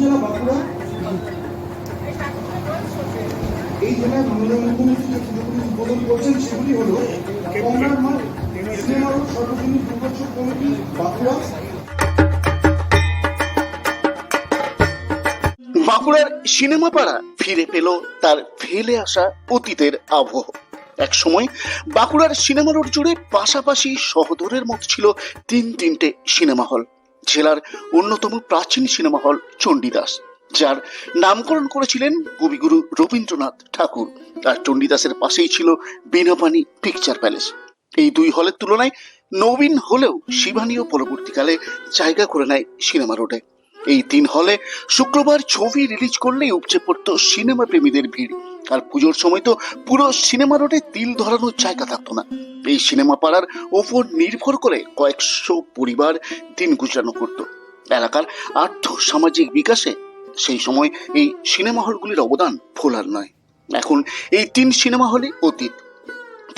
জেলা বাঁকুড়া। এই জেলায় মুখ্যমন্ত্রী উদ্বোধন করছেন সেগুলি হল, সর্বজনীন দুর্গোৎসব কমিটি, বাঁকুড়া। বাঁকুড়ার সিনেমা পাড়া ফিরে পেল তার ফেলে আসা অতীতের আবহ। এক সময় বাঁকুড়ার সিনেমা রোড জুড়ে পাশাপাশি সহদরের মতো ছিল তিন তিনটে সিনেমা হল। জেলার অন্যতম প্রাচীন সিনেমা হল চণ্ডীদাস, যার নামকরণ করেছিলেন কবিগুরু রবীন্দ্রনাথ ঠাকুর। আর চণ্ডীদাসের পাশেই ছিল বিনাপানি পিকচার প্যালেস এই দুই হলের তুলনায় নবীন হলেও শিবানীও পরবর্তীকালে জায়গা করে নেয় সিনেমা রোডে। এই তিন হলে শুক্রবার ছবি রিলিজ করলেই উপচে পড়তো সিনেমা প্রেমীদের ভিড়। আর পুজোর সময় তো পুরো সিনেমা রোডে তিল ধরানোর জায়গা থাকতো না। এই সিনেমা পাড়ার ওপর নির্ভর করে কয়েকশো পরিবার দিন গুজরানো করত। এলাকার আর্থ সামাজিক বিকাশে সেই সময় এই সিনেমা হলগুলির অবদান ভোলার নয়। এখন এই তিন সিনেমা হলে অতীত।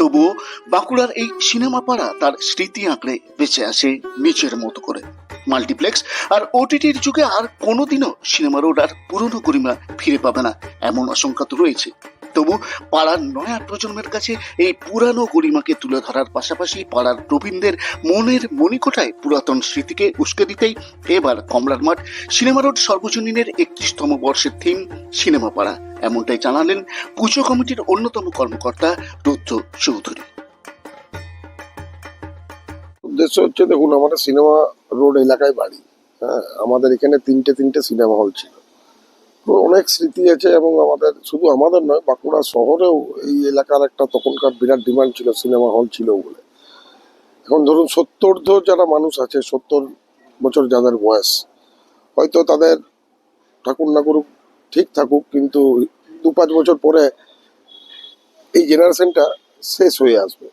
তবুও বাঁকুড়ার এই সিনেমা পাড়া তার স্মৃতি আঁকড়ে বেঁচে আসে নিচের মতো করে। মাল্টিপ্লেক্স আর ওটিটির যুগে আর কোনোদিনও সিনেমা রোড আর পুরনো গরিমা ফিরে পাবে না, এমন আশঙ্কা তো রয়েছে। তবু পাড়ার নয়া প্রজন্মের কাছে এই পুরানো গরিমাকে তুলে ধরার পাশাপাশি পাড়ার প্রবীণদের মনের মণিকোঠায় পুরাতন স্মৃতিকে উস্কে দিতেই এবার কমলার মাঠ সিনেমা রোড সর্বজনীনের একত্রিশতম বর্ষের থিম সিনেমা পাড়া এমনটাই জানালেন পুজো কমিটির অন্যতম কর্মকর্তা রুদ্র চৌধুরী। উদ্দেশ্য হচ্ছে, দেখুন, আমাদের সিনেমা রোড এলাকায় বাড়ি। হ্যাঁ আমাদের এখানে তিনটে তিনটে সিনেমা হল ছিল। তো অনেক স্মৃতি আছে এবং আমাদের, শুধু আমাদের নয়, বাঁকুড়া শহরেও এই এলাকার একটা তখনকার বিরাট ডিমান্ড ছিল, সিনেমা হল ছিল বলে। এখন ধরুন সত্তর্ধ যারা মানুষ আছে, সত্তর বছর যাদের বয়স, হয়তো তাদের ঠাকুর না করুক ঠিক থাকুক, কিন্তু দু পাঁচ বছর পরে এই জেনারেশনটা শেষ হয়ে আসবে।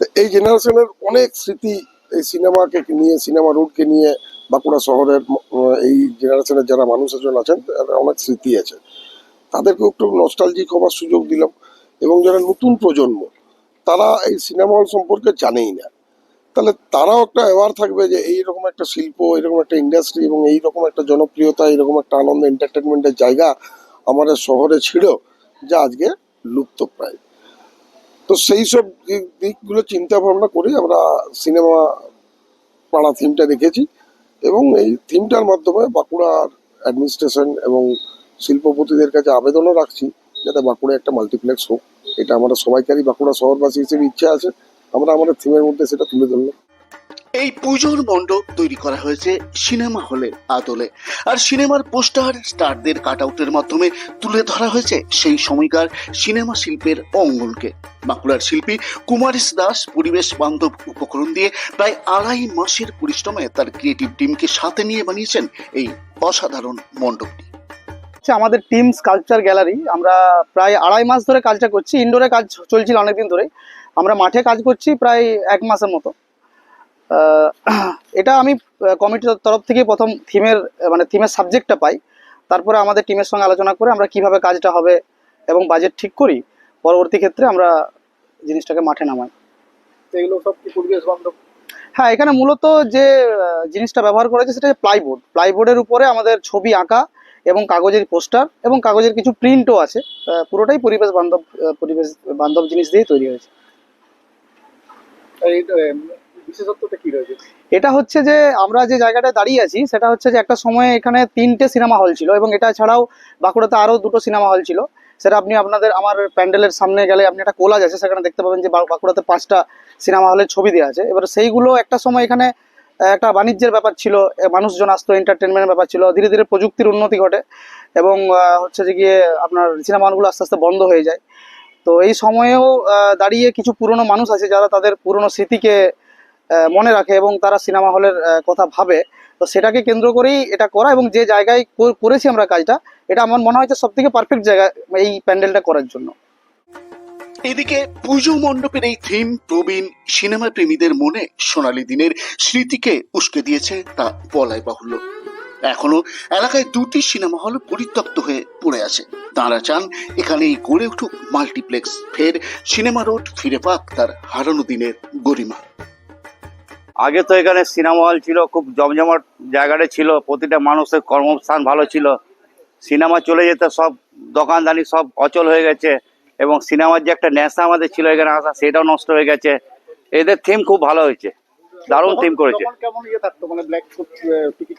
তো এই জেনারেশনের অনেক স্মৃতি এই সিনেমাকে নিয়ে সিনেমা রোডকে নিয়ে বাঁকুড়া শহরের এই জেনারেশনের যারা মানুষজন আছেন তাদের অনেক স্মৃতি আছে। তাদেরকে একটু নস্টালজিক হবার সুযোগ দিলাম। এবং যারা নতুন প্রজন্ম, তারা এই সিনেমা হল সম্পর্কে জানেই না। তাহলে তারাও একটা অ্যাওয়ার থাকবে যে এইরকম একটা শিল্প এরকম একটা ইন্ডাস্ট্রি এবং এইরকম একটা জনপ্রিয়তা এরকম একটা আনন্দ এন্টারটেনমেন্টের জায়গা আমাদের শহরে ছিল যা আজকে লুপ্ত প্রায় তো সেই সব দিক- দিকগুলো চিন্তা ভাবনা করে আমরা সিনেমা পাড়া থিমটা রেখেছি এবং এই থিমটার মাধ্যমে বাঁকুড়ার অ্যাডমিনিস্ট্রেশন এবং শিল্পপতিদের কাছে আবেদনও রাখছি যাতে বাঁকুড়ায় একটা মাল্টিপ্লেক্স হোক। এটা আমরা সবাইকারই বাঁকুড়া শহরবাসী হিসেবে ইচ্ছা আছে। আমরা আমাদের থিমের মধ্যে সেটা তুলে ধরলাম। এই পুজোর মণ্ডপ তৈরি করা হয়েছে সিনেমা হলের আদলে। আর সিনেমার পোস্টার স্টারদের কাট আউটের মাধ্যমে তুলে ধরা হয়েছে সেই সময়কার সিনেমা শিল্পের অঙ্গনকে। বাঁকুড়ার শিল্পী কুমারিস দাস পরিবেশ বান্ধব উপকরণ দিয়ে প্রায় আড়াই মাসের পরিশ্রমে তার ক্রিয়েটিভ টিমকে সাথে নিয়ে বানিয়েছেন এই অসাধারণ মণ্ডপটি। হচ্ছে আমাদের টিম স্কাল্পচার গ্যালারি আমরা প্রায় আড়াই মাস ধরে কাজটা করছি। ইনডোরে কাজ চলছিল অনেকদিন ধরেই। আমরা মাঠে কাজ করছি প্রায় এক মাসের মতো। এটা আমি কমিটির তরফ থেকে প্রথম থিমের মানে থিমের সাবজেক্টটা পাই। তারপরে আমাদের টিমের সঙ্গে আলোচনা করে আমরা কীভাবে কাজটা হবে এবং বাজেট ঠিক করি পরবর্তী ক্ষেত্রে আমরা জিনিসটাকে মাঠে নামাই। এগুলো সব কি পরিবেশ বান্ধব? হ্যাঁ এখানে মূলত যে জিনিসটা ব্যবহার করেছে সেটা প্লাইবোর্ড প্লাইবোর্ডের উপরে আমাদের ছবি আঁকা এবং কাগজের পোস্টার এবং কাগজের কিছু প্রিন্টও আছে। পুরোটাই পরিবেশ বান্ধব পরিবেশ বান্ধব জিনিস দিয়েই তৈরি হয়েছে। বিশেষত্বটা কি রয়েছে? এটা হচ্ছে যে আমরা যে জায়গাটায় দাঁড়িয়ে আছি সেটা হচ্ছে যে একটা সময় এখানে তিনটে সিনেমা হল ছিল এবং এটা ছাড়াও বাঁকুড়াতে আরও দুটো সিনেমা হল ছিল। সেটা আপনি আপনাদের আমার প্যান্ডেলের সামনে গেলে আপনি একটা কোলাজ আছে সেখানে দেখতে পাবেন যে বাঁকুড়াতে পাঁচটা সিনেমা হলের ছবি দেওয়া আছে। এবার সেইগুলো একটা সময় এখানে একটা বাণিজ্যের ব্যাপার ছিল মানুষজন আসতো এন্টারটেনমেন্টের ব্যাপার ছিল, ধীরে ধীরে প্রযুক্তির উন্নতি ঘটে এবং হচ্ছে যে গিয়ে আপনার সিনেমা হলগুলো আস্তে আস্তে বন্ধ হয়ে যায়। তো এই সময়েও দাঁড়িয়ে কিছু পুরনো মানুষ আছে যারা তাদের পুরনো স্মৃতিকে মনে রাখে এবং তারা সিনেমা হলের কথা ভাবে। তো সেটাকে কেন্দ্র করেই এটা করা এবং যে জায়গায় করেছি আমরা কাজটা, এটা আমার মনে হয় যে সব থেকে পারফেক্ট জায়গা এই প্যান্ডেলটা করার জন্য। এদিকে পুজো মণ্ডপের এই থিম প্রবীণ সিনেমা প্রেমীদের মনে সোনালী দিনের স্মৃতিকে উস্কে দিয়েছে তা বলাই বাহুল্য। এখনও এলাকায় দুটি সিনেমা হল পরিত্যক্ত হয়ে পড়ে আছে। তাঁরা চান এখানেই গড়ে উঠুক মাল্টিপ্লেক্স, ফের সিনেমা রোড ফিরে পাক তার হারানো দিনের গরিমা। আগে তো এখানে সিনেমা হল ছিল, খুব জমজমাট জায়গাটা ছিল, প্রতিটা মানুষের কর্মস্থান ভালো ছিল। সিনেমা চলে যেতে সব দোকানদানি সব অচল হয়ে গেছে। এবং সিনেমার যে একটা নেশা আমাদের ছিল এখানে আসা সেটাও নষ্ট হয়ে গেছে। এদের থিম খুব ভালো হয়েছে। দারুণ থিম করেছে। কেমন ইয়ে মানে টিকিট?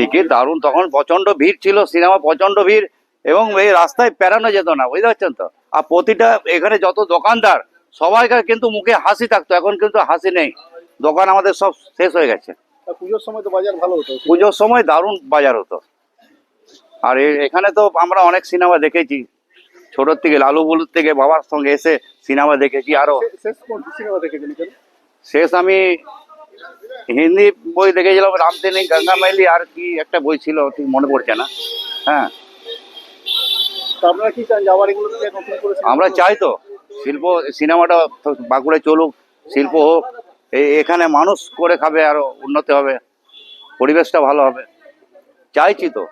টিকিট দারুণ। তখন প্রচণ্ড ভিড় ছিল সিনেমা প্রচণ্ড ভিড় এবং এই রাস্তায় পেরানো যেত না বুঝতে পারছেন তো? আর প্রতিটা এখানে যত দোকানদার সবাইকার কিন্তু মুখে হাসি থাকতো এখন কিন্তু হাসি নেই। দোকান আমাদের সব শেষ হয়ে গেছে। পুজোর সময় তো বাজার ভালো হতো। পুজোর সময় দারুণ বাজার হতো। আর এখানে তো আমরা অনেক সিনেমা দেখেছি ছোটোর থেকে লালু বলুর থেকে বাবার সঙ্গে এসে সিনেমা দেখেছি আরও। শেষ আমি হিন্দি বই দেখেছিলাম রামতেনি গঙ্গা মাইলি আর কি একটা বই ছিল ঠিক মনে পড়ছে না। হ্যাঁ। আমরা চাই তো শিল্প সিনেমাটা তো বাঁকুড়ায় চলুক শিল্প হোক এখানে মানুষ করে খাবে আরও উন্নতি হবে পরিবেশটা ভালো হবে। চাইছি তো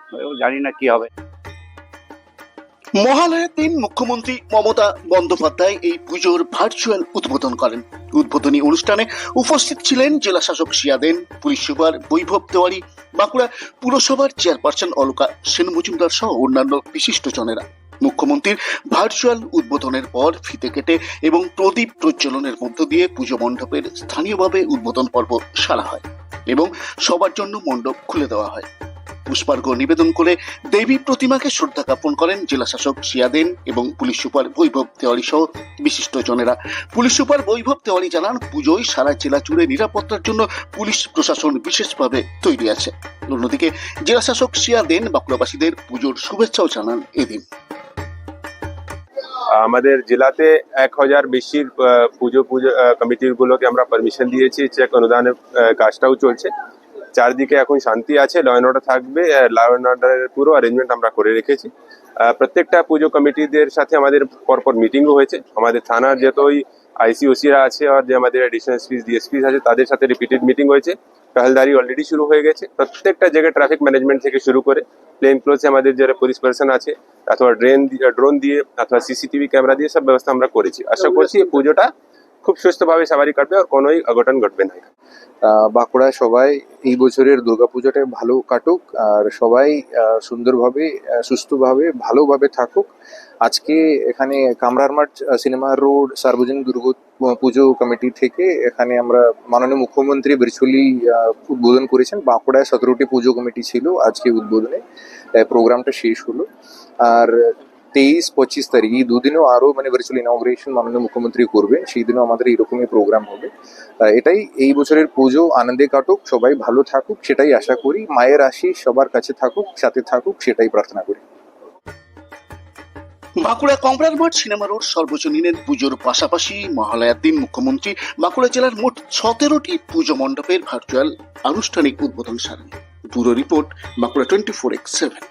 জানি না কি হবে। মহালয়ার দিন মুখ্যমন্ত্রী মমতা বন্দ্যোপাধ্যায় এই পুজোর ভার্চুয়াল উদ্বোধন করেন। উদ্বোধনী অনুষ্ঠানে উপস্থিত ছিলেন জেলা শাসক সিয়াদেন পুলিশ সুপার বৈভব তেওয়ারি, বাঁকুড়া পুরসভার চেয়ারপারসন অলকা সেন মজুমদার সহ অন্যান্য বিশিষ্টজনেরা মুখ্যমন্ত্রীর ভার্চুয়াল উদ্বোধনের পর ফিতে কেটে এবং প্রদীপ প্রজ্বলনের মধ্য দিয়ে পুজো মণ্ডপের স্থানীয়ভাবে উদ্বোধন পর্ব সারা হয় এবং সবার জন্য মণ্ডপ খুলে দেওয়া হয়। পুষ্পার্ঘ্য নিবেদন করে দেবী প্রতিমাকে শ্রদ্ধা জ্ঞাপন করেন জেলা শাসক সিয়াদেন এবং পুলিশ সুপার বৈভব তেওয়ারি সহ বিশিষ্ট জনেরা। পুলিশ সুপার বৈভব তেওয়ারি জানান, পুজোয় সারা জেলা জুড়ে নিরাপত্তার জন্য পুলিশ প্রশাসন বিশেষভাবে তৈরি আছে। অন্যদিকে জেলা শাসক সিয়াদেন বাঁকুড়াবাসীদের পুজোর শুভেচ্ছাও জানান এদিন। আমাদের জেলাতে এক হাজার বেশির পুজো পুজো কমিটিগুলোকে আমরা পারমিশন দিয়েছি। চেক অনুদানের কাজটাও চলছে। চারদিকে এখন শান্তি আছে ল অ্যান্ড অর্ডার থাকবে ল অ্যান্ড পুরো অ্যারেঞ্জমেন্ট আমরা করে রেখেছি। প্রত্যেকটা পুজো কমিটিদের সাথে আমাদের পরপর মিটিংও হয়েছে। আমাদের থানার যতই আইসিওসিরা আছে আর যে আমাদের এডিশনাল এসপিস ডিএসপিস আছে, তাদের সাথে রিপিটেড মিটিং হয়েছে। টহলদারি অলরেডি শুরু হয়ে গেছে। প্রত্যেকটা জায়গায় ট্রাফিক ম্যানেজমেন্ট থেকে শুরু করে প্লেন ক্লোজে আমাদের যারা পুলিশ পার্সন আছে, অথবা ড্রেন ড্রোন দিয়ে, অথবা সিসিটিভি ক্যামেরা দিয়ে সব ব্যবস্থা আমরা করেছি। আশা করছি পুজোটা খুব সুস্থভাবে সবারই কাটবে আর কোনোই অঘটন ঘটবে না বাঁকুড়ায় সবাই এই বছরের দুর্গাপুজোটা ভালো কাটুক আর সবাই সুন্দরভাবে সুস্থভাবে, ভালোভাবে থাকুক। আজকে এখানে কামরার মাঠ সিনেমা রোড, সার্বজনীন দুর্গা পুজো কমিটি থেকে এখানে আমরা মাননীয় মুখ্যমন্ত্রী ভার্চুয়ালি উদ্বোধন করেছেন। বাঁকুড়ায় সতেরোটি পুজো কমিটি ছিল আজকে উদ্বোধনে। প্রোগ্রামটা শেষ হলো। আর তেইশ, পঁচিশ তারিখ, এই দুদিনেও আরও মানে ভার্চুয়াল ইনগ্রেশন মাননীয় মুখ্যমন্ত্রী করবেন। সেই দিনও আমাদের এইরকমই প্রোগ্রাম হবে। এটাই এই বছরের পুজো, আনন্দে কাটুক, সবাই ভালো থাকুক, সেটাই আশা করি। মায়ের আশিস সবার কাছে থাকুক, সাথে থাকুক, সেটাই প্রার্থনা করি। বাঁকুড়া কমরার মাঠ সিনেমা রোড সর্বজনীনের পুজোর পাশাপাশি মহালয়ার দিন মুখ্যমন্ত্রী, বাঁকুড়া জেলার মোট সতেরোটি পুজো মণ্ডপের ভার্চুয়াল আনুষ্ঠানিক উদ্বোধন সারেন পুরো report, Bankura twenty four x seven.